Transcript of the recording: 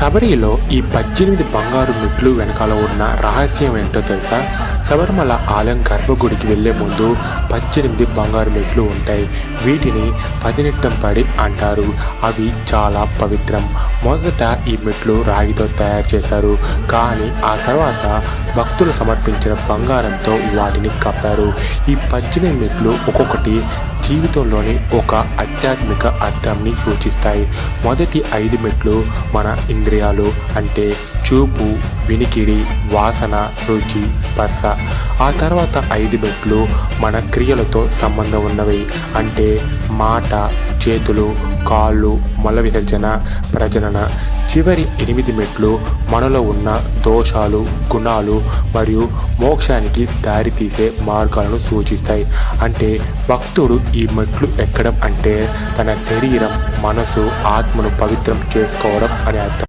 శబరిలో ఈ పద్దెనిమిది బంగారు మెట్లు వెనకాల ఉన్న రహస్యం ఏంటో తెలుసా? శబరిమల ఆలయం గర్భగుడికి వెళ్ళే ముందు పద్దెనిమిది బంగారు మెట్లు ఉంటాయి. వీటిని పదినెట్టం పడి అంటారు. అవి చాలా పవిత్రం. మొదట ఈ మెట్లు రాగితో తయారు చేశారు. కానీ ఆ తర్వాత భక్తులు సమర్పించిన బంగారంతో వాటిని కప్పారు. ఈ పద్దెనిమిది మెట్లు ఒక్కొక్కటి జీవితంలోని ఒక ఆధ్యాత్మిక అర్థాన్ని సూచిస్తాయి. మొదటి ఐదు మెట్లు మన ఇంద్రియాలు అంటే చూపు వినికిడి వాసన రుచి స్పర్శ. ఆ తర్వాత ఐదు మెట్లు మన క్రియలతో సంబంధం ఉన్నవి అంటే మాట చేతులు కాళ్ళు మల విసర్జన ప్రజనన చివరి ఎనిమిది మెట్లు మనలో ఉన్న దోషాలు గుణాలు మరియు మోక్షానికి దారితీసే మార్గాలను సూచిస్తాయి. అంటే భక్తుడు ఈ మెట్లు ఎక్కడం అంటే తన శరీరం మనసు ఆత్మను పవిత్రం చేసుకోవడం అని అర్థం.